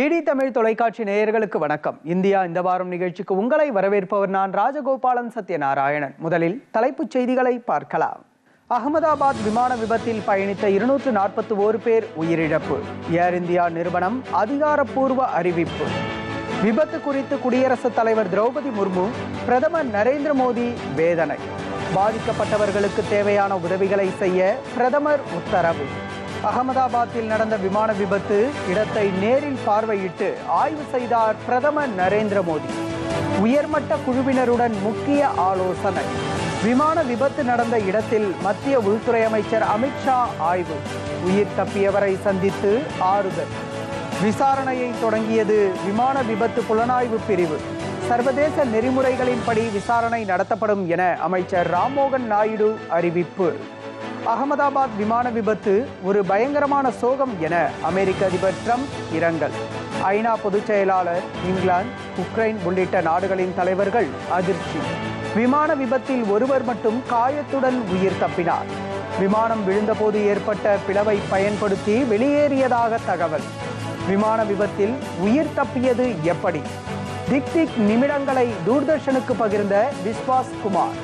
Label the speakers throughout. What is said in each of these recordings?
Speaker 1: DD Tamil தொலைக்காட்சி நேயர்களுக்கு வணக்கம் இந்தியா இந்த வாரம் நிகழ்ச்சிக்கு உங்களை வரவேற்பவர் நான் ராஜகோபாலன் சத்யநாராயணன் முதலில் தலைப்புச் செய்திகளை பார்க்கலாம் அகமதாபாத் விமான விபத்தில் பயணித்த இருநூற்று நாற்பத்தி ஓரு பேர் உயிரிழப்பு ஏர் இந்தியா நிறுவனம் அதிகாரப்பூர்வ அறிவிப்பு விபத்து குறித்து குடியரசுத் தலைவர் திரௌபதி முர்மு பிரதமர் நரேந்திர மோடி வேதனை பாதிக்கப்பட்டவர்களுக்கு தேவையான உதவிகளை செய்ய பிரதமர் உத்தரவு அகமதாபாத்தில் நடந்த விமான விபத்து இடத்தை நேரில் பார்வையிட்டு ஆய்வு செய்தார் பிரதமர் நரேந்திர மோடி உயர்மட்ட குழுவினருடன் முக்கிய ஆலோசனை விமான விபத்து நடந்த இடத்தில் மத்திய உள்துறை அமைச்சர் அமித்ஷா ஆய்வு உயிர் தப்பியவரை சந்தித்து ஆறுதல் விசாரணையை தொடங்கியது விமான விபத்து புலனாய்வு பிரிவு சர்வதேச நெறிமுறைகளின்படி விசாரணை நடத்தப்படும் என அமைச்சர் ராம்மோகன் நாயுடு அறிவிப்பு அகமதாபாத் விமான விபத்து ஒரு பயங்கரமான சோகம் என அமெரிக்க அதிபர் ட்ரம்ப் இரங்கல் ஐநா பொதுச் செயலாளர் இங்கிலாந்து உக்ரைன் உள்ளிட்ட நாடுகளின் தலைவர்கள் அதிர்ச்சி விமான விபத்தில் ஒருவர் மட்டும் காயத்துடன் உயிர் தப்பினார் விமானம் விழுந்தபோது ஏற்பட்ட பிளவை பயன்படுத்தி வெளியேறியதாக தகவல் விமான விபத்தில் உயிர் தப்பியது எப்படி திக் திக் நிமிடங்களை தூர்தர்ஷனுக்கு பகிர்ந்த விஸ்வாஸ் குமார்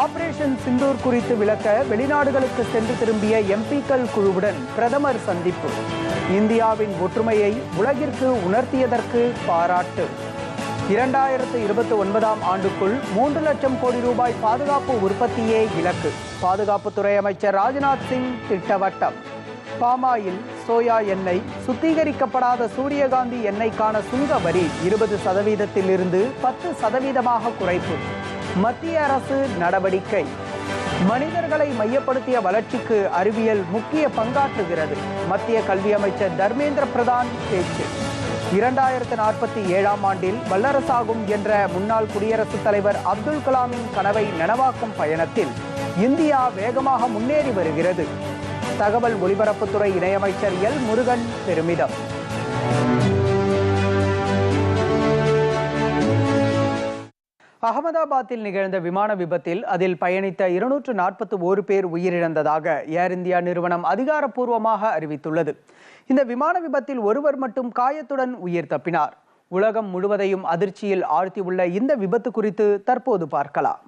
Speaker 1: ஆபரேஷன் சிந்தூர் குறித்து விளக்க வெளிநாடுகளுக்கு சென்று திரும்பிய எம்பிக்கள் குழுவுடன் பிரதமர் சந்திப்பு இந்தியாவின் ஒற்றுமையை உலகிற்கு உணர்த்தியதற்கு பாராட்டு இரண்டாயிரத்து இருபத்தி ஒன்பதாம் ஆண்டுக்குள் மூன்று லட்சம் கோடி ரூபாய் பாதுகாப்பு உற்பத்தியே இலக்கு பாதுகாப்புத்துறை அமைச்சர் ராஜ்நாத் சிங் திட்டவட்டம் பாமாயில் சோயா எண்ணெய் சுத்திகரிக்கப்படாத சூரியகாந்தி எண்ணெய்க்கான சுங்க வரி இருபது சதவீதத்தில் இருந்து பத்து சதவீதமாக குறைப்பு மத்திய அரசு நடவடிக்கை மனிதர்களை மையப்படுத்திய வளர்ச்சிக்கு அறிவியல் முக்கிய பங்காற்றுகிறது மத்திய கல்வி அமைச்சர் தர்மேந்திர பிரதான் பேச்சு இரண்டாயிரத்து நாற்பத்தி ஏழாம் ஆண்டில் வல்லரசாகும் என்ற முன்னாள் குடியரசுத் தலைவர் அப்துல் கலாமின் கனவை நனவாக்கும் பயணத்தில் இந்தியா வேகமாக முன்னேறி வருகிறது தகவல் ஒலிபரப்புத்துறை இணையமைச்சர் எல் முருகன் பெருமிதம் அகமதாபாத்தில் நிகழ்ந்த விமான விபத்தில் அதில் பயணித்த இருநூற்று நாற்பத்தி ஒரு பேர் உயிரிழந்ததாக ஏர் இந்தியா நிறுவனம் அதிகாரப்பூர்வமாக அறிவித்துள்ளது இந்த விமான விபத்தில் ஒருவர் மட்டும் காயத்துடன் உயிர் தப்பினார் உலகம் முழுவதையும் அதிர்ச்சியில் ஆழ்த்தியுள்ள இந்த விபத்து குறித்து தற்போது பார்க்கலாம்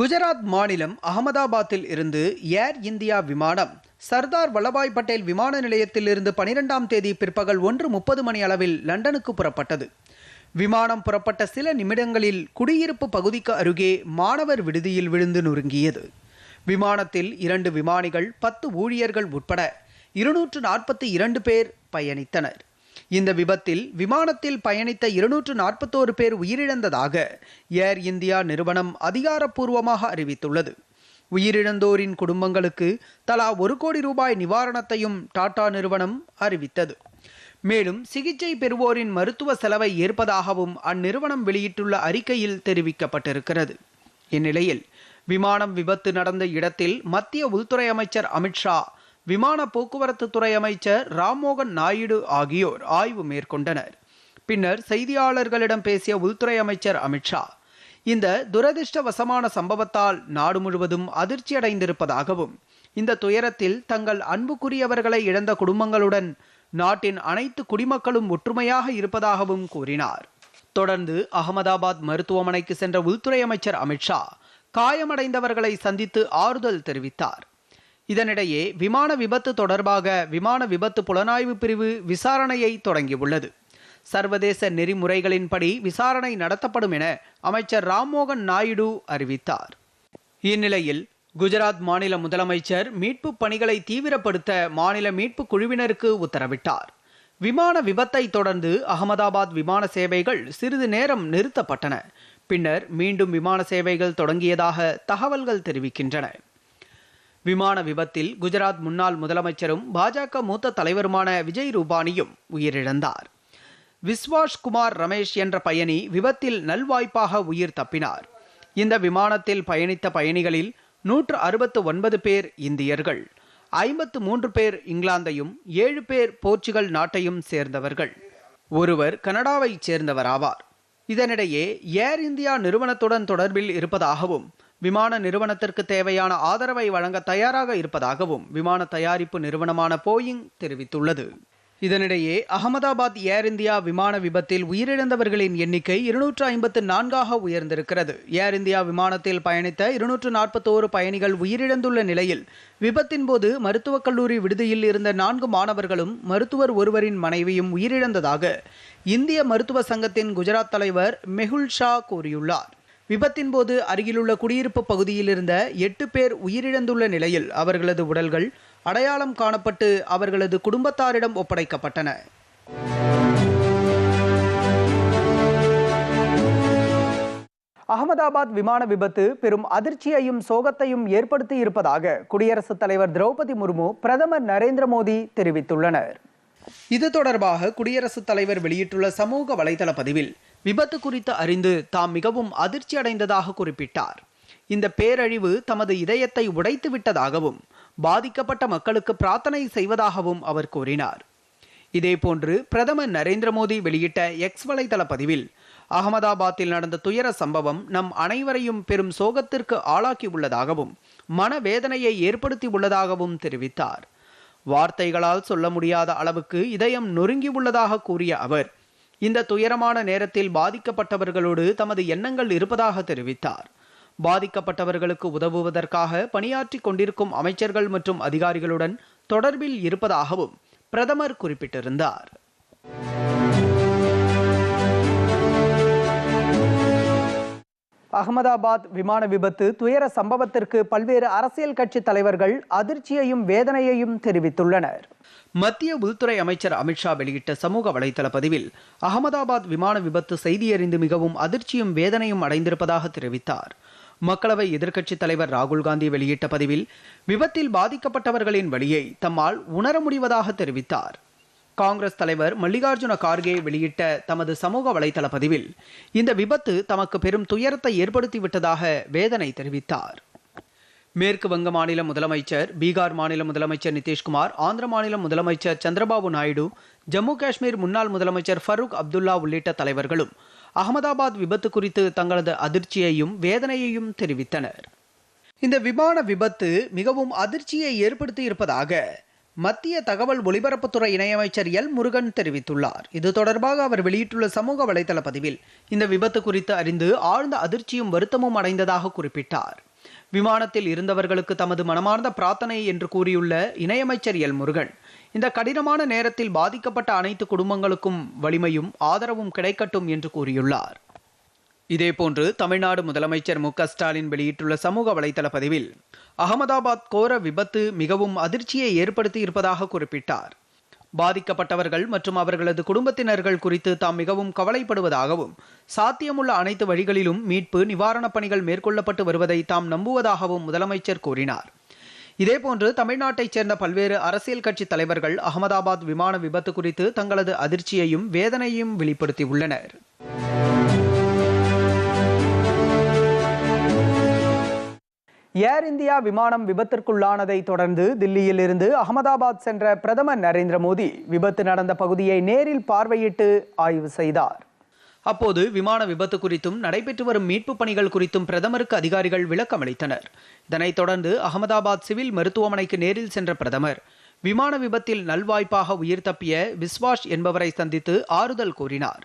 Speaker 1: குஜராத் மாநிலம் அகமதாபாத்தில் இருந்து ஏர் இந்தியா விமானம் சர்தார் வல்லபாய் பட்டேல் விமான நிலையத்தில் இருந்து பனிரெண்டாம் தேதி பிற்பகல் ஒன்று முப்பது மணி அளவில் லண்டனுக்கு புறப்பட்டது விமானம் புறப்பட்ட சில நிமிடங்களில் குடியிருப்பு பகுதிக்கு அருகே மாணவர் விடுதியில் விழுந்து நொறுங்கியது விமானத்தில் இரண்டு விமானிகள் பத்து ஊழியர்கள் உட்பட இருநூற்று நாற்பத்தி இரண்டு பேர் பயணித்தனர் இந்த விபத்தில் விமானத்தில் பயணித்த இருநூற்று நாற்பத்தோரு பேர் உயிரிழந்ததாக ஏர் இந்தியா நிறுவனம் அதிகாரப்பூர்வமாக அறிவித்துள்ளது உயிரிழந்தோரின் குடும்பங்களுக்கு தலா ஒரு கோடி ரூபாய் நிவாரணத்தையும் டாடா நிறுவனம் அறிவித்தது மேலும் சிகிச்சை பெறுவோரின் மருத்துவ செலவை ஏற்பதாகவும் அந்நிறுவனம் வெளியிட்டுள்ள அறிக்கையில் தெரிவிக்கப்பட்டிருக்கிறது இந்நிலையில் விமானம் விபத்து நடந்த இடத்தில் மத்திய உள்துறை அமைச்சர் அமித்ஷா விமான போக்குவரத்து துறை அமைச்சர் ராம்மோகன் நாயுடு ஆகியோர் ஆய்வு மேற்கொண்டனர் பின்னர் செய்தியாளர்களிடம் பேசிய உள்துறை அமைச்சர் அமித்ஷா இந்த துரதிருஷ்டவசமான சம்பவத்தால் நாடு முழுவதும் அதிர்ச்சியடைந்திருப்பதாகவும் இந்த துயரத்தில் தங்கள் அன்புக்குரியவர்களை இழந்த குடும்பங்களுடன் நாட்டின் அனைத்து குடிமக்களும் ஒற்றுமையாக இருப்பதாகவும் கூறினார் தொடர்ந்து அகமதாபாத் மருத்துவமனைக்கு சென்ற உள்துறை அமைச்சர் அமித்ஷா காயமடைந்தவர்களை சந்தித்து ஆறுதல் தெரிவித்தார் இதனிடையே விமான விபத்து தொடர்பாக விமான விபத்து புலனாய்வு பிரிவு விசாரணையை தொடங்கியுள்ளது சர்வதேச நெறிமுறைகளின்படி விசாரணை நடத்தப்படும் என அமைச்சர் ராம்மோகன் நாயுடு அறிவித்தார் இந்நிலையில் குஜராத் மாநில முதலமைச்சர் மீட்பு பணிகளை தீவிரப்படுத்த மாநில மீட்பு குழுவினருக்கு உத்தரவிட்டார் விமான விபத்தை தொடர்ந்து அகமதாபாத் விமான சேவைகள் சிறிது நேரம் நிறுத்தப்பட்டன பின்னர் மீண்டும் விமான சேவைகள் தொடங்கியதாக தகவல்கள் தெரிவிக்கின்றன விமான விபத்தில் குஜராத் முன்னாள் முதலமைச்சரும் பாஜக மூத்த தலைவருமான விஜய் ரூபானியும் உயிரிழந்தார் விஸ்வாஷ் குமார் ரமேஷ் என்ற பயணி விபத்தில் நல்வாய்ப்பாக உயிர் தப்பினார் இந்த விமானத்தில் பயணித்த பயணிகளில் நூற்று அறுபத்து ஒன்பது பேர் இந்தியர்கள் ஐம்பத்து மூன்று பேர் இங்கிலாந்தையும் ஏழு பேர் போர்ச்சுகல் நாட்டையும் சேர்ந்தவர்கள் ஒருவர் கனடாவைச் சேர்ந்தவராவார் இதனிடையே ஏர் இந்தியா நிறுவனத்துடன் தொடர்பில் இருப்பதாகவும் விமான நிறுவனத்திற்கு தேவையான ஆதரவை வழங்க தயாராக இருப்பதாகவும் விமான தயாரிப்பு நிறுவனமான போயிங் தெரிவித்துள்ளது இதனிடையே அகமதாபாத் ஏர் இந்தியா விமான விபத்தில் உயிரிழந்தவர்களின் எண்ணிக்கை இருநூற்று ஐம்பத்து நான்காக உயர்ந்திருக்கிறது ஏர் இந்தியா விமானத்தில் பயணித்த இருநூற்று நாற்பத்தோரு பயணிகள் உயிரிழந்துள்ள நிலையில் விபத்தின் போது மருத்துவக் கல்லூரி விடுதியில் இருந்த நான்கு மாணவர்களும் மருத்துவர் ஒருவரின் மனைவியும் உயிரிழந்ததாக இந்திய மருத்துவ சங்கத்தின் குஜராத் தலைவர் மெஹுல் ஷா கூறியுள்ளார் விபத்தின் போது அருகிலுள்ள குடியிருப்பு பகுதியில் இருந்த எட்டு பேர் உயிரிழந்துள்ள நிலையில் அவர்களது உடல்கள் அடையாளம் காணப்பட்டு அவர்களது குடும்பத்தாரிடம் ஒப்படைக்கப்பட்டன அகமதாபாத் விமான விபத்து பெரும் அதிர்ச்சியையும் சோகத்தையும் ஏற்படுத்தி இருப்பதாக குடியரசுத் தலைவர் திரௌபதி முர்மு பிரதமர் நரேந்திர மோடி தெரிவித்துள்ளனர் இது தொடர்பாக குடியரசுத் தலைவர் வெளியிட்டுள்ள சமூக வலைதள பதிவில் விபத்து குறித்து அறிந்து தாம் மிகவும் அதிர்ச்சியடைந்ததாக குறிப்பிட்டார் இந்த பேரழிவு தமது இதயத்தை உடைத்து விட்டதாகவும் பாதிக்கப்பட்ட மக்களுக்கு பிரார்த்தனை செய்வதாகவும் அவர் கூறினார் இதேபோன்று பிரதமர் நரேந்திர மோடி வெளியிட்ட எக்ஸ் வலைதள பதிவில் அகமதாபாத்தில் நடந்த துயர சம்பவம் நம் அனைவரையும் பெரும் சோகத்திற்கு ஆளாக்கியுள்ளதாகவும் மனவேதனையை ஏற்படுத்தியுள்ளதாகவும் தெரிவித்தார் வார்த்தைகளால் சொல்ல முடியாத அளவுக்கு இதயம் நொறுங்கியுள்ளதாக கூறிய அவர் இந்த துயரமான நேரத்தில் பாதிக்கப்பட்டவர்களோடு தமது எண்ணங்கள் இருப்பதாக தெரிவித்தார் பாதிக்கப்பட்டவர்களுக்கு உதவுவதற்காக பணியாற்றிக் கொண்டிருக்கும் அமைச்சர்கள் மற்றும் அதிகாரிகளுடன் தொடர்பில் இருப்பதாகவும் பிரதமர் குறிப்பிட்டிருந்தார் அகமதாபாத் விமான விபத்து துயர சம்பவத்திற்கு பல்வேறு அரசியல் கட்சி தலைவர்கள் அதிர்ச்சியையும் வேதனையையும் தெரிவித்துள்ளனர் மத்திய உள்துறை அமைச்சர் அமித்ஷா வெளியிட்ட சமூக வலைதள பதிவில் அகமதாபாத் விமான விபத்து செய்தியறிந்து மிகவும் அதிர்ச்சியும் வேதனையும் அடைந்திருப்பதாக தெரிவித்தார் மக்களவை எதிர்க்கட்சித் தலைவர் ராகுல்காந்தி வெளியிட்ட பதிவில் விபத்தில் பாதிக்கப்பட்டவர்களின் வழியை தம்மால் உணர முடிவதாக தெரிவித்தார் காங்கிரஸ் தலைவர் மல்லிகார்ஜுன கார்கே வெளியிட்ட தமது சமூக வலைதள பதிவில் இந்த விபத்து தமக்கு பெரும் துயரத்தை ஏற்படுத்திவிட்டதாக வேதனை தெரிவித்தார் மேற்கு வங்க மாநில முதலமைச்சர் பீகார் மாநில முதலமைச்சர் நிதிஷ்குமார் ஆந்திர மாநில முதலமைச்சர் சந்திரபாபு நாயுடு ஜம்மு காஷ்மீர் முன்னாள் முதலமைச்சர் ஃபருக் அப்துல்லா உள்ளிட்ட தலைவர்களும் அகமதாபாத் விபத்து குறித்து தங்களது அதிர்ச்சியையும் வேதனையையும் தெரிவித்தனர் இந்த விமான விபத்து மிகவும் அதிர்ச்சியை ஏற்படுத்தி இருப்பதாக மத்திய தகவல் ஒலிபரப்புத்துறை இணையமைச்சர் எல் முருகன் தெரிவித்துள்ளார் இது தொடர்பாக அவர் வெளியிட்டுள்ள சமூக வலைதள பதிவில் இந்த விபத்து குறித்து அறிந்து ஆழ்ந்த அதிர்ச்சியும் வருத்தமும் அடைந்ததாக குறிப்பிட்டார் விமானத்தில் இருந்தவர்களுக்கு தமது மனமார்ந்த பிரார்த்தனை என்று கூறியுள்ள இணையமைச்சர் எல் முருகன் இந்த கடினமான நேரத்தில் பாதிக்கப்பட்ட அனைத்து குடும்பங்களுக்கும் வலிமையும் ஆதரவும் கிடைக்கட்டும் என்று கூறியுள்ளார் இதேபோன்று தமிழ்நாடு முதலமைச்சர் மு ஸ்டாலின் வெளியிட்டுள்ள சமூக வலைதள பதிவில் அகமதாபாத் கோர விபத்து மிகவும் அதிர்ச்சியை ஏற்படுத்தி இருப்பதாக குறிப்பிட்டார் பாதிக்கப்பட்டவர்கள் மற்றும் அவர்களது குடும்பத்தினர்கள் குறித்து தாம் மிகவும் கவலைப்படுவதாகவும் சாத்தியமுள்ள அனைத்து வழிகளிலும் மீட்பு நிவாரணப் பணிகள் மேற்கொள்ளப்பட்டு வருவதை தாம் நம்புவதாகவும் முதலமைச்சர் கூறினார் இதேபோன்று தமிழ்நாட்டைச் சேர்ந்த பல்வேறு அரசியல் கட்சி தலைவர்கள் அகமதாபாத் விமான விபத்து குறித்து தங்களது அதிர்ச்சியையும் வேதனையையும் வெளிப்படுத்தியுள்ளனர் ஏர் இந்தியா விமானம் விபத்திற்குள்ளானதை தொடர்ந்து தில்லியில் இருந்து அகமதாபாத் சென்ற பிரதமர் நரேந்திர மோடி விபத்து நடந்த பகுதியை நேரில் பார்வையிட்டு ஆய்வு செய்தார் அப்போது விமான விபத்து குறித்தும் நடைபெற்று வரும் மீட்புப் பணிகள் குறித்தும் பிரதமருக்கு அதிகாரிகள் விளக்கம் அளித்தனர் இதனைத் தொடர்ந்து அகமதாபாத் சிவில் மருத்துவமனைக்கு நேரில் சென்ற பிரதமர் விமான விபத்தில் நல்வாய்ப்பாக உயிர் தப்பிய விஸ்வாஷ் என்பவரை சந்தித்து ஆறுதல் கூறினார்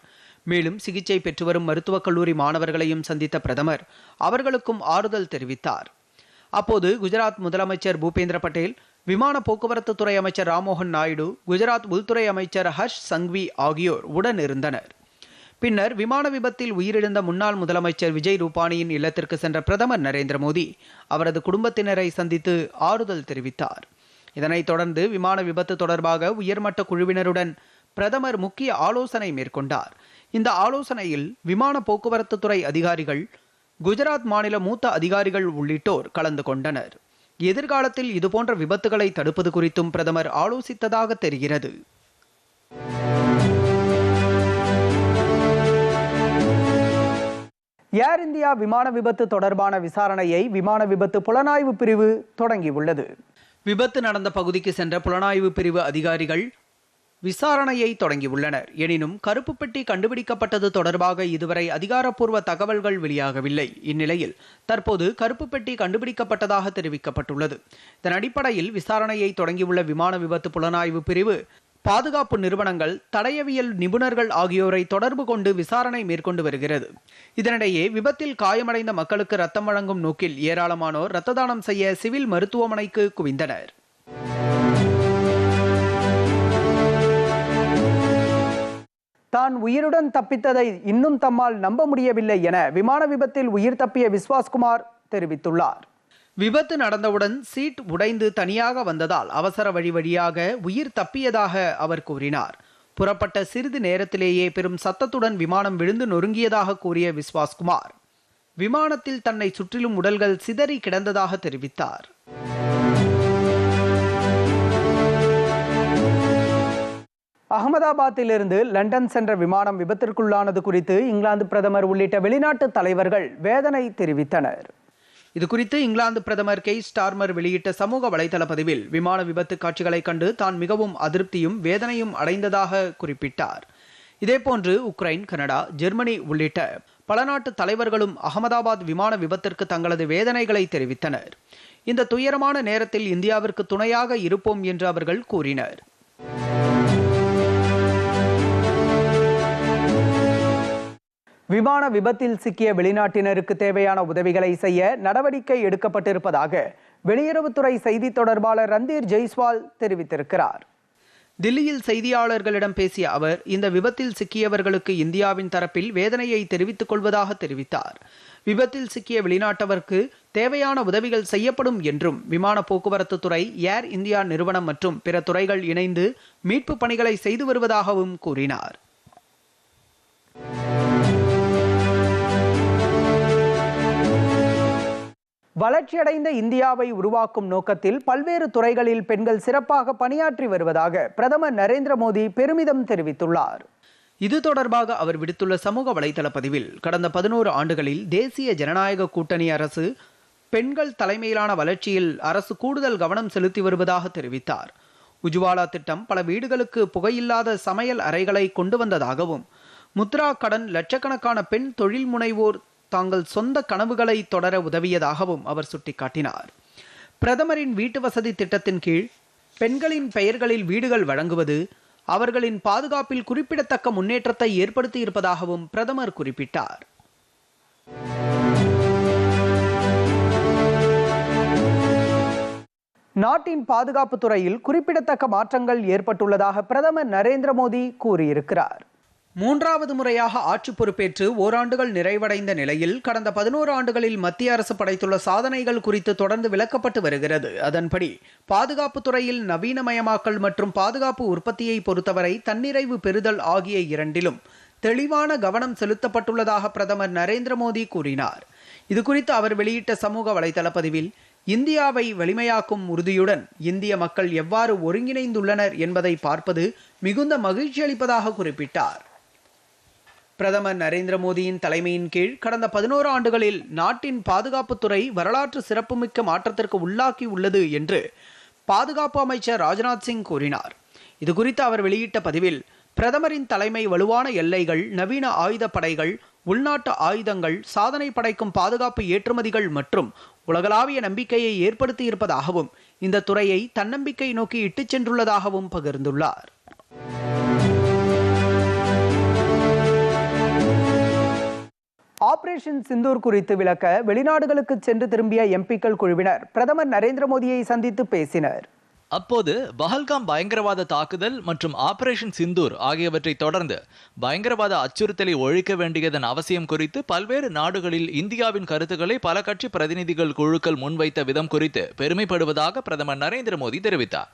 Speaker 1: மேலும் சிகிச்சை பெற்று வரும் மருத்துவக் கல்லூரி மாணவர்களையும் சந்தித்த பிரதமர் அவர்களுக்கும் ஆறுதல் தெரிவித்தார் அப்போது குஜராத் முதலமைச்சர் பூபேந்திர பட்டேல் விமான போக்குவரத்து துறை அமைச்சர் ராமோகன் நாயுடு குஜராத் உள்துறை அமைச்சர் ஹர்ஷ் சங்வி ஆகியோர் உடன் இருந்தனர் பின்னர் விமான விபத்தில் உயிரிழந்த முன்னாள் முதலமைச்சர் விஜய் ரூபானியின் இல்லத்திற்கு சென்ற பிரதமர் நரேந்திர மோடி அவரது குடும்பத்தினரை சந்தித்து ஆறுதல் தெரிவித்தார் இதனைத் தொடர்ந்து விமான விபத்து தொடர்பாக உயர்மட்ட குழுவினருடன் பிரதமர் முக்கிய ஆலோசனை மேற்கொண்டார் இந்த ஆலோசனையில் விமான போக்குவரத்து துறை அதிகாரிகள் குஜராத் மாநில மூத்த அதிகாரிகள் உள்ளிட்டோர் கலந்து கொண்டனர் எதிர்காலத்தில் இதுபோன்ற விபத்துகளை தடுப்பது குறித்தும் பிரதமர் ஆலோசித்ததாக தெரிகிறது ஏர் இந்தியா விமான விபத்து தொடர்பான விசாரணையை விமான விபத்து புலனாய்வு பிரிவு தொடங்கியுள்ளது விபத்து நடந்த பகுதிக்கு சென்ற புலனாய்வு பிரிவு அதிகாரிகள் விசாரணையை தொடங்கியுள்ளனர் எனினும் கருப்பு பெட்டி கண்டுபிடிக்கப்பட்டது தொடர்பாக இதுவரை அதிகாரப்பூர்வ தகவல்கள் வெளியாகவில்லை இந்நிலையில் தற்போது கருப்பு பெட்டி கண்டுபிடிக்கப்பட்டதாக தெரிவிக்கப்பட்டுள்ளது இதன் அடிப்படையில் விசாரணையை தொடங்கியுள்ள விமான விபத்து புலனாய்வு பிரிவு பாதுகாப்பு நிறுவனங்கள் தடயவியல் நிபுணர்கள் ஆகியோரை தொடர்பு கொண்டு விசாரணை மேற்கொண்டு வருகிறது இதனிடையே விபத்தில் காயமடைந்த மக்களுக்கு ரத்தம் வழங்கும் நோக்கில் ஏராளமானோர் ரத்த தானம் செய்ய சிவில் மருத்துவமனைக்கு குவிந்தனர் தான் உயிருடன் தப்பித்ததை இன்னும் தம்மால் நம்ப முடியவில்லை என விமான விபத்தில் உயிர் தப்பிய விஸ்வாஸ்குமார் தெரிவித்துள்ளார் விபத்து நடந்தவுடன் சீட் உடைந்து தனியாக வந்ததால் அவசர வழி வழியாக உயிர் தப்பியதாக அவர் கூறினார் புறப்பட்ட சிறிது நேரத்திலேயே பெரும் சத்தத்துடன் விமானம் விழுந்து நொறுங்கியதாக கூறிய விஸ்வாஸ்குமார் விமானத்தில் தன்னை சுற்றிலும் உடல்கள் சிதறி கிடந்ததாக தெரிவித்தார் அகமதாபாத்திலிருந்து லண்டன் சென்ற விமானம் விபத்திற்குள்ளானது குறித்து இங்கிலாந்து பிரதமர் உள்ளிட்ட வெளிநாட்டு தலைவர்கள் வேதனை தெரிவித்தனர் இது குறித்து இங்கிலாந்து பிரதமர் கெய் ஸ்டார்மர் வெளியிட்ட சமூக வலைதள பதிவில் விமான விபத்து காட்சிகளை கண்டு தான் மிகவும் அதிருப்தியும் வேதனையும் அடைந்ததாக குறிப்பிட்டார் இதேபோன்று உக்ரைன் கனடா ஜெர்மனி உள்ளிட்ட பல நாட்டு தலைவர்களும் அகமதாபாத் விமான விபத்திற்கு தங்களது வேதனைகளை தெரிவித்தனர் இந்த துயரமான நேரத்தில் இந்தியாவிற்கு துணையாக இருப்போம் என்று அவர்கள் கூறினர் விமான விபத்தில் சிக்கிய வெளிநாட்டினருக்கு தேவையான உதவிகளை செய்ய நடவடிக்கை எடுக்கப்பட்டிருப்பதாக வெளியுறவுத்துறை செய்தி தொடர்பாளர் ரந்தீர் ஜெய்ஸ்வால் தெரிவித்திருக்கிறார் தில்லியில் செய்தியாளர்களிடம் பேசிய அவர் இந்த விபத்தில் சிக்கியவர்களுக்கு இந்தியாவின் தரப்பில் வேதனையை தெரிவித்துக் கொள்வதாக தெரிவித்தார் விபத்தில் சிக்கிய வெளிநாட்டவருக்கு தேவையான உதவிகள் செய்யப்படும் என்றும் விமான போக்குவரத்து துறை ஏர் இந்தியா நிறுவனம் மற்றும் பிற துறைகள் இணைந்து மீட்பு பணிகளை செய்து வருவதாகவும் கூறினார் வளர்ச்சியடைந்த இந்தியாவை உருவாக்கும் நோக்கத்தில் பல்வேறு துறைகளில் பெண்கள் சிறப்பாக பணியாற்றி வருவதாக பிரதமர் நரேந்திர மோடி பெருமிதம் தெரிவித்துள்ளார் இது தொடர்பாக அவர் விடுத்துள்ள சமூக வலைதள பதிவில் கடந்த பதினோரு ஆண்டுகளில் தேசிய ஜனநாயக கூட்டணி அரசு பெண்கள் தலைமையிலான வளர்ச்சியில் அரசு கூடுதல் கவனம் செலுத்தி வருவதாக தெரிவித்தார் உஜ்வாலா திட்டம் பல வீடுகளுக்கு புகையில்லாத சமையல் அறைகளை கொண்டு வந்ததாகவும் முத்ரா கடன் லட்சக்கணக்கான பெண் தொழில் முனைவோர் தாங்கள் சொந்த கனவுகளை தொடர உதவியதாகவும் அவர் சுட்டிக்காட்டினார் பிரதமரின் வீட்டு வசதி திட்டத்தின் கீழ் பெண்களின் பெயர்களில் வீடுகள் வழங்குவது அவர்களின் பாதுகாப்பில் குறிப்பிடத்தக்க முன்னேற்றத்தை ஏற்படுத்தி இருப்பதாகவும் பிரதமர் குறிப்பிட்டார் நாட்டின் பாதுகாப்பு துறையில் குறிப்பிடத்தக்க மாற்றங்கள் ஏற்பட்டுள்ளதாக பிரதமர் நரேந்திர மோடி கூறியிருக்கிறார் மூன்றாவது முறையாக ஆட்சி பொறுப்பேற்று ஓராண்டுகள் நிறைவடைந்த நிலையில் கடந்த பதினோரு ஆண்டுகளில் மத்திய அரசு படைத்துள்ள சாதனைகள் குறித்து தொடர்ந்து விளக்கப்பட்டு வருகிறது அதன்படி பாதுகாப்பு துறையில் நவீனமயமாக்கல் மற்றும் பாதுகாப்பு உற்பத்தியை பொறுத்தவரை தன்னிறைவு பெறுதல் ஆகிய இரண்டிலும் தெளிவான கவனம் செலுத்தப்பட்டுள்ளதாக பிரதமர் நரேந்திர மோடி கூறினார் இதுகுறித்து அவர் வெளியிட்ட சமூக வலைதள பதிவில் இந்தியாவை வலிமையாக்கும் உறுதியுடன் இந்திய மக்கள் எவ்வாறு ஒருங்கிணைந்துள்ளனர் என்பதை பார்ப்பது மிகுந்த மகிழ்ச்சி அளிப்பதாக குறிப்பிட்டார் பிரதமர் நரேந்திர மோடியின் தலைமையின் கீழ் கடந்த பதினோரு ஆண்டுகளில் நாட்டின் பாதுகாப்புத்துறை வரலாற்று சிறப்புமிக்க மாற்றத்திற்கு உள்ளாக்கி உள்ளது என்று பாதுகாப்பு அமைச்சர் ராஜ்நாத் சிங் கூறினார் இதுகுறித்து அவர் வெளியிட்ட பதிவில் பிரதமரின் தலைமை வலுவான எல்லைகள் நவீன ஆயுத படைகள் உள்நாட்டு ஆயுதங்கள் சாதனை படைக்கும் பாதுகாப்பு ஏற்றுமதிகள் மற்றும் உலகளாவிய நம்பிக்கையை ஏற்படுத்தியிருப்பதாகவும் இந்த துறையை தன்னம்பிக்கை நோக்கி இட்டுச் சென்றுள்ளதாகவும் பகிர்ந்துள்ளார் ஆபரேஷன் சிந்தூர் குறித்து விளக்க வெளிநாடுகளுக்கு சென்று திரும்பிய எம்பிக்கள் குழுவினர் பிரதமர் நரேந்திர மோடியை சந்தித்து பேசினர் அப்போது பஹல்காம் பயங்கரவாத தாக்குதல் மற்றும் ஆபரேஷன் சிந்தூர் ஆகியவற்றை தொடர்ந்து பயங்கரவாத அச்சுறுத்தலை ஒழிக்க வேண்டியதன் அவசியம் குறித்து பல்வேறு நாடுகளில் இந்தியாவின் கருத்துக்களை பல கட்சி பிரதிநிதிகள் குழுக்கள் முன்வைத்த விதம் குறித்து பெருமைப்படுவதாக பிரதமர் நரேந்திர மோடி தெரிவித்தார்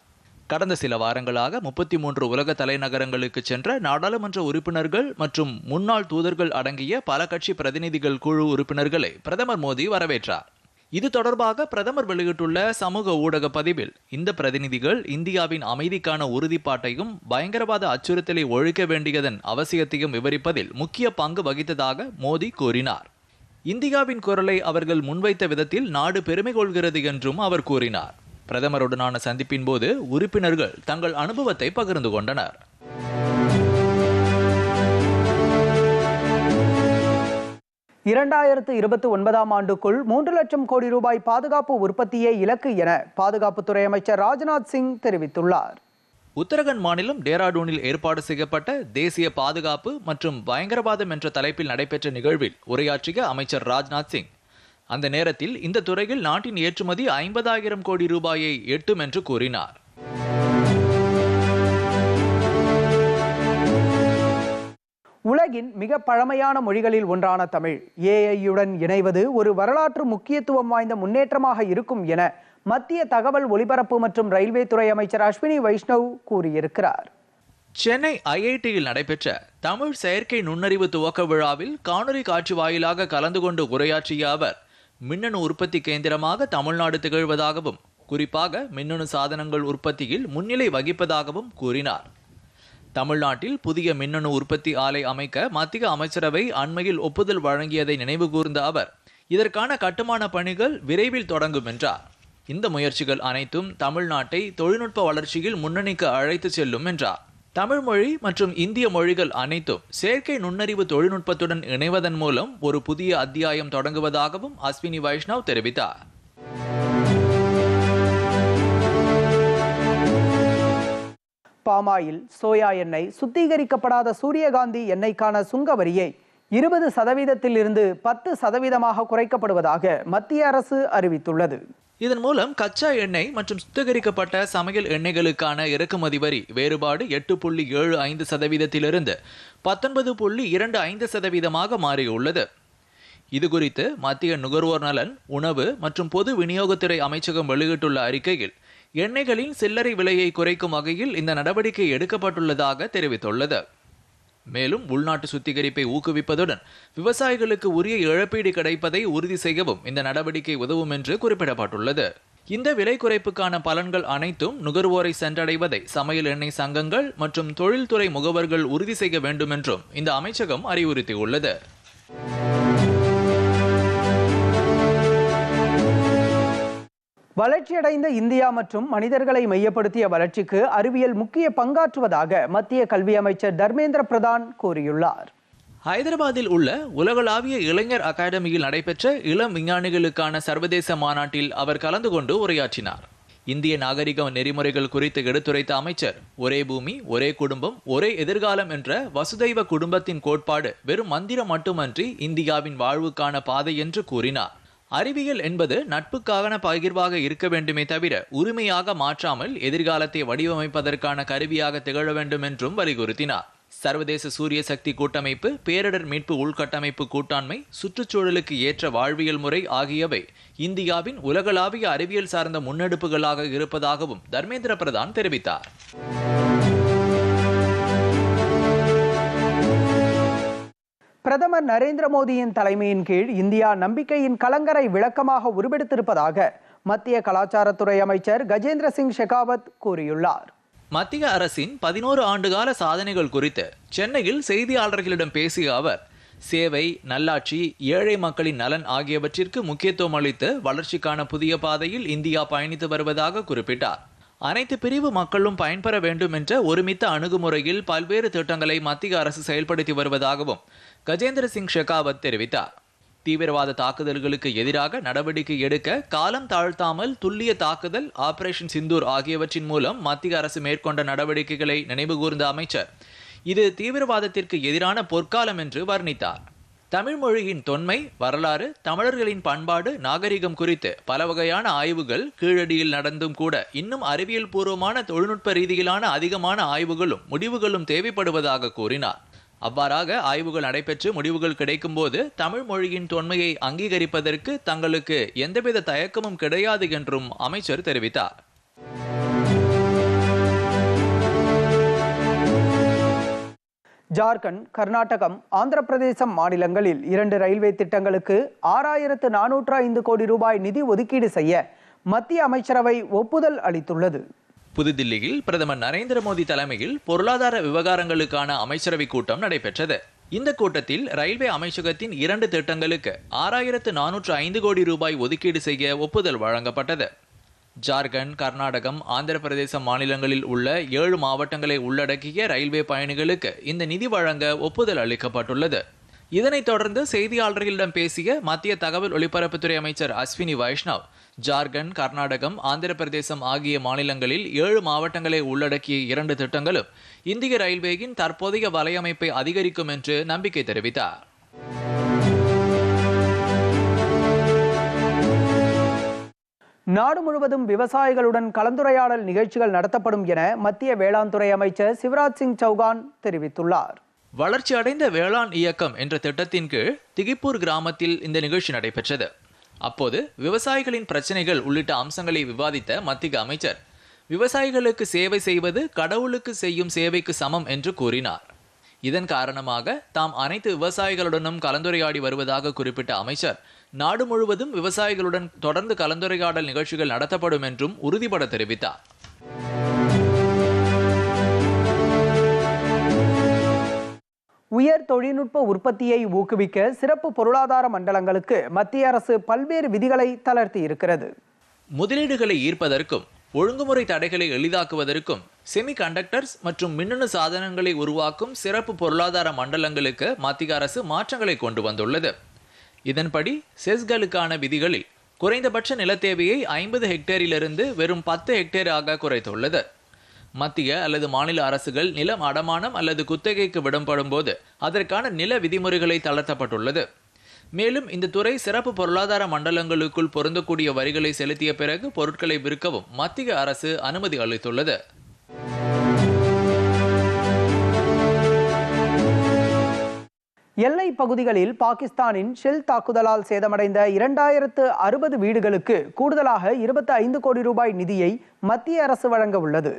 Speaker 1: கடந்த சில வாரங்களாக முப்பத்தி மூன்று உலக தலைநகரங்களுக்கு சென்ற நாடாளுமன்ற உறுப்பினர்கள் மற்றும் முன்னாள் தூதர்கள் அடங்கிய பல கட்சி பிரதிநிதிகள் குழு உறுப்பினர்களை பிரதமர் மோடி வரவேற்றார் இது தொடர்பாக பிரதமர் வெளியிட்டுள்ள சமூக ஊடக பதிவில் இந்த பிரதிநிதிகள் இந்தியாவின் அமைதிக்கான உறுதிப்பாட்டையும் பயங்கரவாத அச்சுறுத்தலை ஒழிக்க வேண்டியதன் அவசியத்தையும் விவரிப்பதில் முக்கிய பங்கு வகித்ததாக மோடி கூறினார் இந்தியாவின் குரலை அவர்கள் முன்வைத்த விதத்தில் நாடு பெருமை கொள்கிறது என்றும் அவர் கூறினார் பிரதமருடனான சந்திப்பின் போது உறுப்பினர்கள் தங்கள் அனுபவத்தை பகிர்ந்து கொண்டனர் இரண்டாயிரத்து இருபத்தி ஒன்பதாம் ஆண்டுக்குள் மூன்று லட்சம் கோடி ரூபாய் பாதுகாப்பு உற்பத்தியே இலக்கு என பாதுகாப்புத்துறை அமைச்சர் ராஜ்நாத் சிங் தெரிவித்துள்ளார் உத்தரகண்ட் மாநிலம் டேராடூனில் ஏற்பாடு செய்யப்பட்ட தேசிய பாதுகாப்பு மற்றும் பயங்கரவாதம் என்ற தலைப்பில் நடைபெற்ற நிகழ்வில் உரையாற்றிய அமைச்சர் ராஜ்நாத் சிங் அந்த நேரத்தில் இந்த துறையில் நாட்டின் ஏற்றுமதி ஐம்பதாயிரம் கோடி ரூபாயை எட்டும் என்று கூறினார் உலகின் மிக பழமையான மொழிகளில் ஒன்றான தமிழ் ஏஐயுடன் இணைவது ஒரு வரலாற்று முக்கியத்துவம் வாய்ந்த முன்னேற்றமாக இருக்கும் என மத்திய தகவல் ஒலிபரப்பு மற்றும் ரயில்வே துறை அமைச்சர் அஸ்வினி வைஷ்ணவ் கூறியிருக்கிறார் சென்னை ஐஐடியில் நடைபெற்ற தமிழ் செயற்கை நுண்ணறிவு துவக்க விழாவில் காணொலி காட்சி வாயிலாக கலந்து கொண்டு உரையாற்றிய அவர் மின்னணு உற்பத்தி கேந்திரமாக தமிழ்நாடு திகழ்வதாகவும் குறிப்பாக மின்னணு சாதனங்கள் உற்பத்தியில் முன்னிலை வகிப்பதாகவும் கூறினார் தமிழ்நாட்டில் புதிய மின்னணு உற்பத்தி ஆலை அமைக்க மத்திய அமைச்சரவை அண்மையில் ஒப்புதல் வழங்கியதை நினைவுகூர்ந்த அவர் இதற்கான கட்டுமான பணிகள் விரைவில் தொடங்கும் என்றார் இந்த முயற்சிகள் அனைத்தும் தமிழ்நாட்டை தொழில்நுட்ப வளர்ச்சியில் முன்னணிக்கு அழைத்து செல்லும் என்றார் தமிழ் மொழி மற்றும் இந்திய மொழிகள் அனைத்தும் செயற்கை நுண்ணறிவு தொழில்நுட்பத்துடன் இணைவதன் மூலம் ஒரு புதிய அத்தியாயம் தொடங்குவதாகவும் அஸ்வினி வைஷ்ணவ் தெரிவித்தார் பாமாயில் சோயா எண்ணெய் சுத்திகரிக்கப்படாத சூரியகாந்தி எண்ணெய்க்கான சுங்க வரியை இருபது சதவீதத்தில் இருந்து பத்து சதவீதமாக குறைக்கப்படுவதாக மத்திய அரசு அறிவித்துள்ளது இதன் மூலம் கச்சா எண்ணெய் மற்றும் சுத்திகரிக்கப்பட்ட சமையல் எண்ணெய்களுக்கான இறக்குமதி வரி வேறுபாடு எட்டு புள்ளி ஏழு ஐந்து சதவீதத்திலிருந்து பத்தொன்பது புள்ளி இரண்டு ஐந்து சதவீதமாக மாறியுள்ளது இதுகுறித்து மத்திய நுகர்வோர் நலன் உணவு மற்றும் பொது விநியோகத்துறை அமைச்சகம் வெளியிட்டுள்ள அறிக்கையில் எண்ணெய்களின் சில்லறை விலையை குறைக்கும் வகையில் இந்த நடவடிக்கை எடுக்கப்பட்டுள்ளதாக தெரிவித்துள்ளது மேலும் உள்நாட்டு சுத்திகரிப்பை ஊக்குவிப்பதுடன் விவசாயிகளுக்கு உரிய இழப்பீடு கிடைப்பதை உறுதி செய்யவும் இந்த நடவடிக்கை உதவும் என்று குறிப்பிடப்பட்டுள்ளது இந்த விலை குறைப்புக்கான பலன்கள் அனைத்தும் நுகர்வோரை சென்றடைவதை சமையல் எண்ணெய் சங்கங்கள் மற்றும் தொழில்துறை முகவர்கள் உறுதி செய்ய வேண்டும் என்றும் இந்த அமைச்சகம் அறிவுறுத்தியுள்ளது வளர்ச்சியடைந்த இந்தியா மற்றும் மனிதர்களை மையப்படுத்திய வளர்ச்சிக்கு அறிவியல் முக்கிய பங்காற்றுவதாக மத்திய கல்வி அமைச்சர் தர்மேந்திர பிரதான் கூறியுள்ளார் ஹைதராபாத்தில் உள்ள உலகளாவிய இளைஞர் அகாடமியில் நடைபெற்ற இளம் விஞ்ஞானிகளுக்கான சர்வதேச மாநாட்டில் அவர் கலந்து கொண்டு உரையாற்றினார் இந்திய நாகரிக நெறிமுறைகள் குறித்து எடுத்துரைத்த அமைச்சர் ஒரே பூமி ஒரே குடும்பம் ஒரே எதிர்காலம் என்ற வசுதைவ குடும்பத்தின் கோட்பாடு வெறும் மந்திரம் மட்டுமன்றி இந்தியாவின் வாழ்வுக்கான பாதை என்று கூறினார் அறிவியல் என்பது நட்புக்கான பகிர்வாக இருக்க வேண்டுமே தவிர உரிமையாக மாற்றாமல் எதிர்காலத்தை வடிவமைப்பதற்கான கருவியாக திகழ வேண்டும் என்றும் வலியுறுத்தினார் சர்வதேச சூரிய சக்தி கூட்டமைப்பு பேரிடர் மீட்பு உள்கட்டமைப்பு கூட்டாண்மை சுற்றுச்சூழலுக்கு ஏற்ற வாழ்வியல் முறை ஆகியவை இந்தியாவின் உலகளாவிய அறிவியல் சார்ந்த முன்னெடுப்புகளாக இருப்பதாகவும் தர்மேந்திர பிரதான் தெரிவித்தார் பிரதமர் நரேந்திர மோடியின் தலைமையின் கீழ் இந்தியா நம்பிக்கையின் கலங்கரை விளக்கமாக உருவெடுத்திருப்பதாக மத்திய கலாச்சாரத்துறை அமைச்சர் கஜேந்திர சிங் ஷெகாவத் கூறியுள்ளார் மத்திய அரசின் பதினோரு ஆண்டுகால சாதனைகள் குறித்து சென்னையில் செய்தியாளர்களிடம் பேசிய அவர் சேவை நல்லாட்சி ஏழை மக்களின் நலன் ஆகியவற்றிற்கு முக்கியத்துவம் அளித்து வளர்ச்சிக்கான புதிய பாதையில் இந்தியா பயணித்து வருவதாக குறிப்பிட்டார் அனைத்து பிரிவு மக்களும் பயன்பெற வேண்டும் என்ற ஒருமித்த அணுகுமுறையில் பல்வேறு திட்டங்களை மத்திய அரசு செயல்படுத்தி வருவதாகவும் கஜேந்திர சிங் ஷெகாவத் தெரிவித்தார் தீவிரவாத தாக்குதல்களுக்கு எதிராக நடவடிக்கை எடுக்க காலம் தாழ்த்தாமல் துல்லிய தாக்குதல் ஆபரேஷன் சிந்தூர் ஆகியவற்றின் மூலம் மத்திய அரசு மேற்கொண்ட நடவடிக்கைகளை நினைவுகூர்ந்த அமைச்சர் இது தீவிரவாதத்திற்கு எதிரான பொற்காலம் என்று வர்ணித்தார் தமிழ் மொழியின் தொன்மை வரலாறு தமிழர்களின் பண்பாடு நாகரிகம் குறித்து பல வகையான ஆய்வுகள் கீழடியில் நடந்தும் கூட இன்னும் அறிவியல் பூர்வமான தொழில்நுட்ப ரீதியிலான அதிகமான ஆய்வுகளும் முடிவுகளும் தேவைப்படுவதாக கூறினார் அவ்வாறாக ஆய்வுகள் நடைபெற்று முடிவுகள் கிடைக்கும் போது தமிழ் மொழியின் தொன்மையை அங்கீகரிப்பதற்கு தங்களுக்கு எந்தவித தயக்கமும் கிடையாது என்றும் அமைச்சர் தெரிவித்தார் ஜார்க்கண்ட் கர்நாடகம் ஆந்திர பிரதேசம் மாநிலங்களில் இரண்டு ரயில்வே திட்டங்களுக்கு ஆறாயிரத்து நானூற்று ஐந்து கோடி ரூபாய் நிதி ஒதுக்கீடு செய்ய மத்திய அமைச்சரவை ஒப்புதல் அளித்துள்ளது புதுதில்லியில் பிரதமர் நரேந்திர மோடி தலைமையில் பொருளாதார விவகாரங்களுக்கான அமைச்சரவைக் கூட்டம் நடைபெற்றது இந்த கூட்டத்தில் ரயில்வே அமைச்சகத்தின் இரண்டு திட்டங்களுக்கு ஆறாயிரத்து நானூற்று ஐந்து கோடி ரூபாய் ஒதுக்கீடு செய்ய ஒப்புதல் வழங்கப்பட்டது ஜார்க்கண்ட் கர்நாடகம் ஆந்திர பிரதேச மாநிலங்களில் உள்ள ஏழு மாவட்டங்களை உள்ளடக்கிய ரயில்வே பயணிகளுக்கு இந்த நிதி வழங்க ஒப்புதல் அளிக்கப்பட்டுள்ளது இதனைத் தொடர்ந்து செய்தியாளர்களிடம் பேசிய மத்திய தகவல் ஒலிபரப்புத்துறை அமைச்சர் அஸ்வினி வைஷ்ணவ் ஜார்க்கண்ட் கர்நாடகம் ஆந்திர பிரதேசம் ஆகிய மாநிலங்களில் ஏழு மாவட்டங்களை உள்ளடக்கிய இரண்டு திட்டங்களும் இந்திய ரயில்வேயின் தற்போதைய வலையமைப்பை அதிகரிக்கும் என்று நம்பிக்கை தெரிவித்தார் நாடு முழுவதும் விவசாயிகளுடன் கலந்துரையாடல் நிகழ்ச்சிகள் நடத்தப்படும் என மத்திய வேளாண் துறை அமைச்சர் சிவராஜ் சிங் சௌகான் தெரிவித்துள்ளார் வளர்ச்சி அடைந்த வேளாண் இயக்கம் என்ற திட்டத்தின் கீழ் திகிப்பூர் கிராமத்தில் இந்த நிகழ்ச்சி நடைபெற்றது அப்போது விவசாயிகளின் பிரச்சனைகள் உள்ளிட்ட அம்சங்களை விவாதித்த மத்திய அமைச்சர் விவசாயிகளுக்கு சேவை செய்வது கடவுளுக்கு செய்யும் சேவைக்கு சமம் என்று கூறினார் இதன் காரணமாக தாம் அனைத்து விவசாயிகளுடனும் கலந்துரையாடி வருவதாக குறிப்பிட்ட அமைச்சர் நாடு முழுவதும் விவசாயிகளுடன் தொடர்ந்து கலந்துரையாடல் நிகழ்ச்சிகள் நடத்தப்படும் என்றும் உறுதிபட தெரிவித்தார் உயர் தொழில்நுட்ப உற்பத்தியை ஊக்குவிக்க சிறப்பு பொருளாதார மண்டலங்களுக்கு மத்திய அரசு பல்வேறு விதிகளை தளர்த்தி இருக்கிறது முதலீடுகளை ஈர்ப்பதற்கும் ஒழுங்குமுறை தடைகளை எளிதாக்குவதற்கும் செமி கண்டக்டர்ஸ் மற்றும் மின்னணு சாதனங்களை உருவாக்கும் சிறப்பு பொருளாதார மண்டலங்களுக்கு மத்திய அரசு மாற்றங்களை கொண்டு வந்துள்ளது இதன்படி செஸ்களுக்கான விதிகளில் குறைந்தபட்ச நிலத்தேவையை ஐம்பது ஹெக்டேரிலிருந்து வெறும் பத்து ஹெக்டேராக குறைத்துள்ளது மத்திய அல்லது மாநில அரசுகள் நிலம் அடமானம் அல்லது குத்தகைக்கு விடம்படும் போது அதற்கான நில விதிமுறைகளை தளர்த்தப்பட்டுள்ளது மேலும் இந்த துறை சிறப்பு பொருளாதார மண்டலங்களுக்குள் பொருந்தக்கூடிய வரிகளை செலுத்திய பிறகு பொருட்களை விற்கவும் மத்திய அரசு அனுமதி அளித்துள்ளது எல்லை பகுதிகளில் பாகிஸ்தானின் ஷெல் தாக்குதலால் சேதமடைந்த இரண்டாயிரத்து அறுபது வீடுகளுக்கு கூடுதலாக இருபத்தி ஐந்து கோடி ரூபாய் நிதியை மத்திய அரசு வழங்க உள்ளது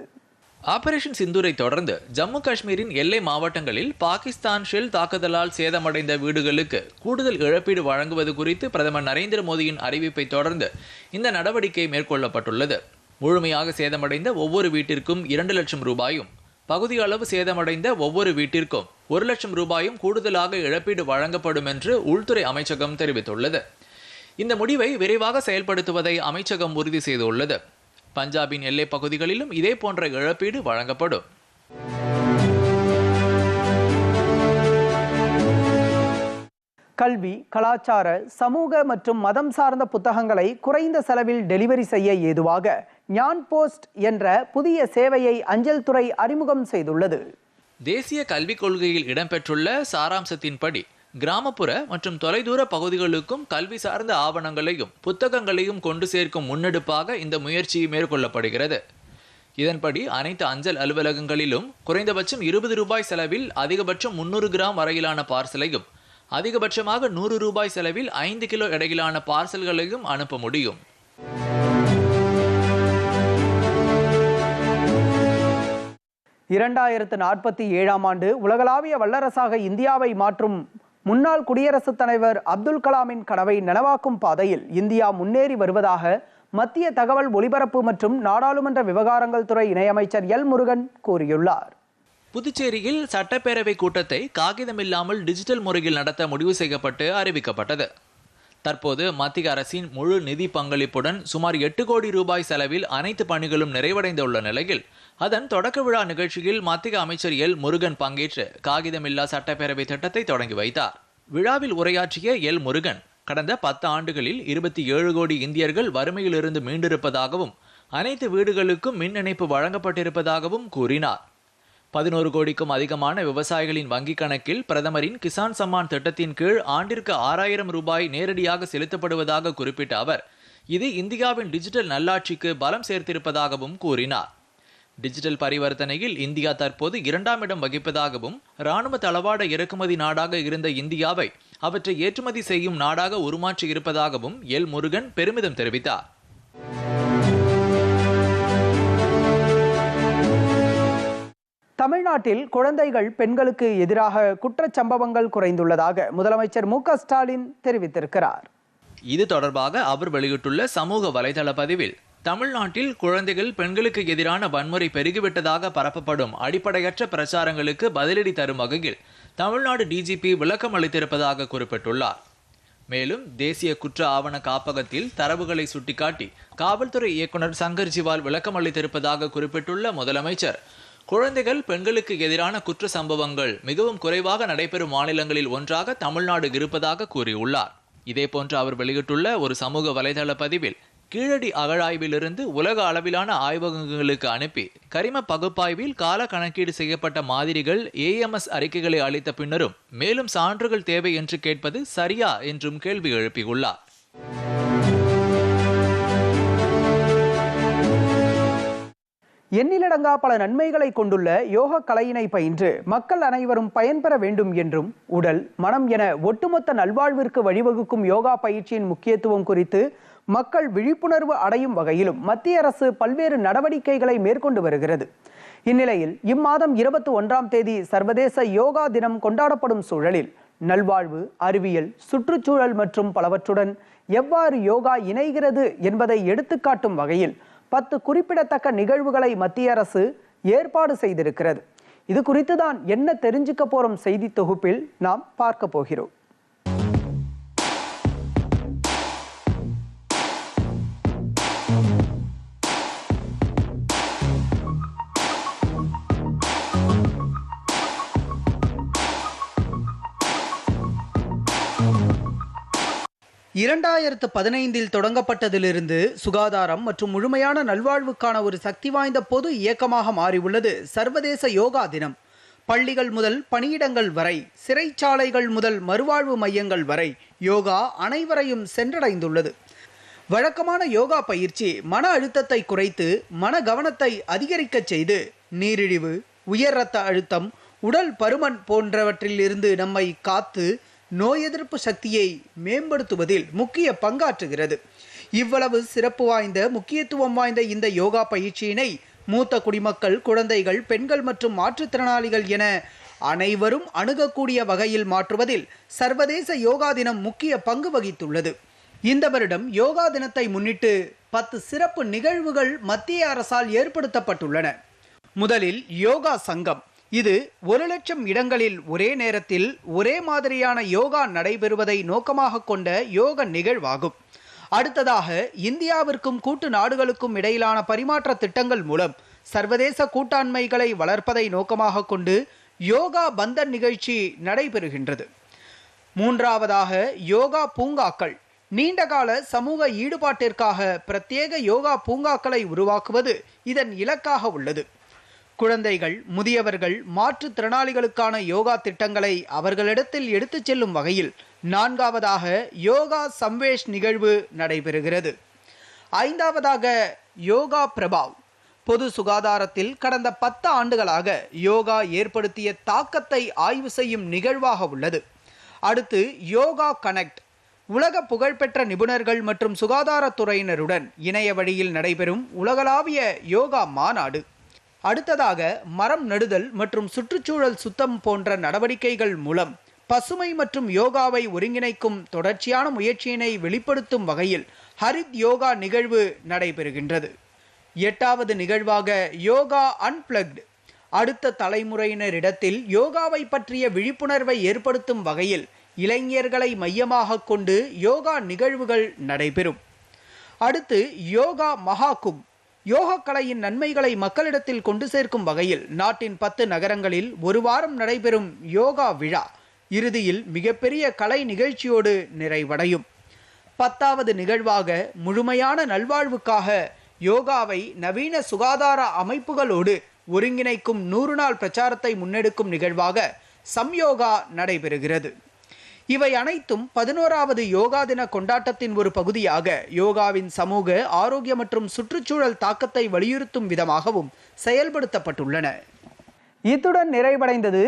Speaker 1: ஆபரேஷன் சிந்தூரை தொடர்ந்து ஜம்மு காஷ்மீரின் எல்லை மாவட்டங்களில் பாகிஸ்தான் ஷெல் தாக்குதலால் சேதமடைந்த வீடுகளுக்கு கூடுதல் இழப்பீடு வழங்குவது குறித்து பிரதமர் நரேந்திர மோடியின் அறிவிப்பை தொடர்ந்து இந்த நடவடிக்கை மேற்கொள்ளப்பட்டுள்ளது முழுமையாக சேதமடைந்த ஒவ்வொரு வீட்டிற்கும் இரண்டு லட்சம் ரூபாயும் பகுதி அளவு சேதமடைந்த ஒவ்வொரு வீட்டிற்கும் ஒரு லட்சம் ரூபாயும் கூடுதலாக இழப்பீடு வழங்கப்படும் என்று உள்துறை அமைச்சகம் தெரிவித்துள்ளது இந்த முடிவை விரைவாக செயல்படுத்துவதை அமைச்சகம் உறுதி செய்துள்ளது பஞ்சாபின் எல்லைப் பகுதிகளிலும் இதே போன்ற இழப்பீடு வழங்கப்படும் கல்வி கலாச்சார சமூக மற்றும் மதம் சார்ந்த புத்தகங்களை குறைந்த செலவில் டெலிவரி செய்ய ஏதுவாக ஞான் போஸ்ட் என்ற புதிய சேவையை அஞ்சல் துறை அறிமுகம் செய்துள்ளது தேசிய கல்விக் கொள்கையில் இடம்பெற்றுள்ள சாராம்சத்தின்படி கிராமப்புற மற்றும் தொலைதூர பகுதிகளுக்கும் கல்வி சார்ந்த ஆவணங்களையும் புத்தகங்களையும் கொண்டு சேர்க்கும் முன்னெடுப்பாக இந்த முயற்சி மேற்கொள்ளப்படுகிறது இதன்படி அனைத்து அஞ்சல் அலுவலகங்களிலும் குறைந்தபட்சம் இருபது ரூபாய் செலவில் அதிகபட்சம் முன்னூறு கிராம் வரையிலான பார்சலையும் அதிகபட்சமாக நூறு ரூபாய் செலவில் ஐந்து கிலோ இடையிலான பார்சல்களையும் அனுப்ப முடியும் இரண்டாயிரத்து நாற்பத்தி ஏழாம் ஆண்டு உலகளாவிய வல்லரசாக இந்தியாவை மாற்றும் முன்னாள் குடியரசுத் தலைவர் அப்துல் கலாமின் கனவை நனவாக்கும் பாதையில் இந்தியா முன்னேறி வருவதாக மத்திய தகவல் ஒலிபரப்பு மற்றும் நாடாளுமன்ற விவகாரங்கள் துறை இணையமைச்சர் எல் முருகன் கூறியுள்ளார் புதுச்சேரியில் சட்டப்பேரவை கூட்டத்தை காகிதமில்லாமல் டிஜிட்டல் முறையில் நடத்த முடிவு செய்யப்பட்டு அறிவிக்கப்பட்டது தற்போது மத்திய அரசின் முழு நிதி பங்களிப்புடன் சுமார் எட்டு கோடி ரூபாய் செலவில் அனைத்து பணிகளும் நிறைவடைந்துள்ள நிலையில் அதன் தொடக்க விழா நிகழ்ச்சியில் மத்திய அமைச்சர் எல் முருகன் பங்கேற்று காகிதமில்லா சட்டப்பேரவை திட்டத்தை தொடங்கி வைத்தார் விழாவில் உரையாற்றிய எல் முருகன் கடந்த பத்து ஆண்டுகளில் இருபத்தி ஏழு கோடி இந்தியர்கள் வறுமையிலிருந்து மீண்டிருப்பதாகவும் அனைத்து வீடுகளுக்கும் மின் இணைப்பு வழங்கப்பட்டிருப்பதாகவும் கூறினார் பதினோரு கோடிக்கும் அதிகமான விவசாயிகளின் வங்கிக் கணக்கில் பிரதமரின் கிசான் சம்மான் திட்டத்தின் கீழ் ஆண்டிற்கு ஆறாயிரம் ரூபாய் நேரடியாக செலுத்தப்படுவதாக குறிப்பிட்ட அவர் இது இந்தியாவின் டிஜிட்டல் நல்லாட்சிக்கு பலம் சேர்த்திருப்பதாகவும் கூறினார் டிஜிட்டல் பரிவர்த்தனையில் இந்தியா தற்போது இரண்டாம் இடம் வகிப்பதாகவும் இராணுவ தளவாட இறக்குமதி நாடாக இருந்த இந்தியாவை அவற்றை ஏற்றுமதி செய்யும் நாடாக உருமாற்றி இருப்பதாகவும் எல் முருகன் பெருமிதம் தெரிவித்தார் தமிழ்நாட்டில் குழந்தைகள் பெண்களுக்கு எதிராக குற்றச்சம்பவங்கள் குறைந்துள்ளதாக முதலமைச்சர் மு ஸ்டாலின் தெரிவித்திருக்கிறார் இது தொடர்பாக அவர் வெளியிட்டுள்ள சமூக வலைதள பதிவில் தமிழ்நாட்டில் குழந்தைகள் பெண்களுக்கு எதிரான வன்முறை பெருகிவிட்டதாக பரப்பப்படும் அடிப்படையற்ற பிரச்சாரங்களுக்கு பதிலடி தரும் வகையில் தமிழ்நாடு டிஜிபி விளக்கம் அளித்திருப்பதாக குறிப்பிட்டுள்ளார் மேலும் தேசிய குற்ற ஆவண காப்பகத்தில் தரவுகளை சுட்டிக்காட்டி காவல்துறை இயக்குநர் சங்கர் ஜிவால் விளக்கம் அளித்திருப்பதாக குறிப்பிட்டுள்ள முதலமைச்சர் குழந்தைகள் பெண்களுக்கு எதிரான குற்ற சம்பவங்கள் மிகவும் குறைவாக நடைபெறும் மாநிலங்களில் ஒன்றாக தமிழ்நாடு இருப்பதாக கூறியுள்ளார் இதேபோன்று அவர் வெளியிட்டுள்ள ஒரு சமூக வலைதள பதிவில் கீழடி அகழாய்விலிருந்து உலக அளவிலான ஆய்வகங்களுக்கு அனுப்பி கரிம பகுப்பாய்வில் கால கணக்கீடு செய்யப்பட்ட மாதிரிகள் ஏஎம்எஸ் அறிக்கைகளை அளித்த பின்னரும் மேலும் சான்றுகள் தேவை என்று கேட்பது சரியா என்றும் கேள்வி எழுப்பியுள்ளார் எண்ணிலடங்கா பல நன்மைகளை கொண்டுள்ள யோக கலையினை பயின்று மக்கள் அனைவரும் பயன்பெற வேண்டும் என்றும் உடல் மனம் என ஒட்டுமொத்த நல்வாழ்விற்கு வழிவகுக்கும் யோகா பயிற்சியின் முக்கியத்துவம் குறித்து மக்கள் விழிப்புணர்வு அடையும் வகையிலும் மத்திய அரசு பல்வேறு நடவடிக்கைகளை மேற்கொண்டு வருகிறது இந்நிலையில் இம்மாதம் இருபத்தி ஒன்றாம் தேதி சர்வதேச யோகா தினம் கொண்டாடப்படும் சூழலில் நல்வாழ்வு அறிவியல் சுற்றுச்சூழல் மற்றும் பலவற்றுடன் எவ்வாறு யோகா இணைகிறது என்பதை எடுத்துக்காட்டும் வகையில் பத்து குறிப்பிடத்தக்க நிகழ்வுகளை மத்திய அரசு ஏற்பாடு செய்திருக்கிறது இது குறித்து தான் என்ன தெரிஞ்சுக்க போறோம் செய்தி தொகுப்பில் நாம் பார்க்க போகிறோம் இரண்டாயிரத்து பதினைந்தில் தொடங்கப்பட்டதிலிருந்து சுகாதாரம் மற்றும் முழுமையான நல்வாழ்வுக்கான ஒரு சக்தி வாய்ந்த பொது இயக்கமாக மாறியுள்ளது சர்வதேச யோகா தினம் பள்ளிகள் முதல் பணியிடங்கள் வரை சிறைச்சாலைகள் முதல் மறுவாழ்வு மையங்கள் வரை யோகா அனைவரையும் சென்றடைந்துள்ளது வழக்கமான யோகா பயிற்சி மன அழுத்தத்தை குறைத்து மன கவனத்தை அதிகரிக்கச் செய்து நீரிழிவு உயர் ரத்த அழுத்தம் உடல் பருமன் போன்றவற்றில் இருந்து நம்மை காத்து நோய் எதிர்ப்பு சக்தியை மேம்படுத்துவதில் முக்கிய பங்காற்றுகிறது இவ்வளவு சிறப்பு வாய்ந்த முக்கியத்துவம் வாய்ந்த இந்த யோகா பயிற்சியினை மூத்த குடிமக்கள் குழந்தைகள் பெண்கள் மற்றும் மாற்றுத்திறனாளிகள் என அனைவரும் அணுகக்கூடிய வகையில் மாற்றுவதில் சர்வதேச யோகா தினம் முக்கிய பங்கு வகித்துள்ளது இந்த வருடம் யோகா தினத்தை முன்னிட்டு பத்து சிறப்பு நிகழ்வுகள் மத்திய அரசால் ஏற்படுத்தப்பட்டுள்ளன முதலில் யோகா சங்கம் இது ஒரு லட்சம் இடங்களில் ஒரே நேரத்தில் ஒரே மாதிரியான யோகா நடைபெறுவதை நோக்கமாக கொண்ட யோக நிகழ்வாகும் அடுத்ததாக இந்தியாவிற்கும் கூட்டு நாடுகளுக்கும் இடையிலான பரிமாற்ற திட்டங்கள் மூலம் சர்வதேச கூட்டாண்மைகளை வளர்ப்பதை நோக்கமாக கொண்டு யோகா பந்தன் நிகழ்ச்சி நடைபெறுகின்றது மூன்றாவதாக யோகா பூங்காக்கள் நீண்டகால சமூக ஈடுபாட்டிற்காக பிரத்யேக யோகா பூங்காக்களை உருவாக்குவது இதன் இலக்காக உள்ளது குழந்தைகள் முதியவர்கள் மாற்றுத்திறனாளிகளுக்கான யோகா திட்டங்களை அவர்களிடத்தில் எடுத்துச் செல்லும் வகையில் நான்காவதாக யோகா சம்வேஷ் நிகழ்வு நடைபெறுகிறது ஐந்தாவதாக யோகா பிரபாவ் பொது சுகாதாரத்தில் கடந்த பத்து ஆண்டுகளாக யோகா ஏற்படுத்திய தாக்கத்தை ஆய்வு செய்யும் நிகழ்வாக உள்ளது அடுத்து யோகா கனெக்ட் உலக புகழ்பெற்ற நிபுணர்கள் மற்றும் சுகாதாரத்துறையினருடன் இணைய வழியில் நடைபெறும் உலகளாவிய யோகா மாநாடு அடுத்ததாக மரம் நடுதல் மற்றும் சுற்றுச்சூழல் சுத்தம் போன்ற நடவடிக்கைகள் மூலம் பசுமை மற்றும் யோகாவை ஒருங்கிணைக்கும் தொடர்ச்சியான முயற்சியினை வெளிப்படுத்தும் வகையில் ஹரித் யோகா நிகழ்வு நடைபெறுகின்றது எட்டாவது நிகழ்வாக யோகா அன்பிளக்டு அடுத்த தலைமுறையினரிடத்தில் யோகாவை பற்றிய விழிப்புணர்வை ஏற்படுத்தும் வகையில் இளைஞர்களை மையமாக கொண்டு யோகா நிகழ்வுகள் நடைபெறும் அடுத்து யோகா மகாகும்ப் கலையின் நன்மைகளை மக்களிடத்தில் கொண்டு சேர்க்கும் வகையில் நாட்டின் பத்து நகரங்களில் ஒரு வாரம் நடைபெறும் யோகா விழா இறுதியில் மிகப்பெரிய கலை நிகழ்ச்சியோடு நிறைவடையும் பத்தாவது நிகழ்வாக முழுமையான நல்வாழ்வுக்காக யோகாவை நவீன சுகாதார அமைப்புகளோடு ஒருங்கிணைக்கும் நூறு நாள் பிரச்சாரத்தை முன்னெடுக்கும் நிகழ்வாக சம்யோகா நடைபெறுகிறது இவை அனைத்தும் பதினோராவது யோகா தின கொண்டாட்டத்தின் ஒரு பகுதியாக யோகாவின் சமூக ஆரோக்கிய மற்றும் சுற்றுச்சூழல் தாக்கத்தை வலியுறுத்தும் விதமாகவும் செயல்படுத்தப்பட்டுள்ளன இத்துடன் நிறைவடைந்தது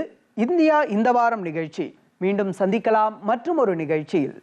Speaker 1: இந்தியா இந்த வாரம் நிகழ்ச்சி மீண்டும் சந்திக்கலாம் மற்றும் ஒரு நிகழ்ச்சியில்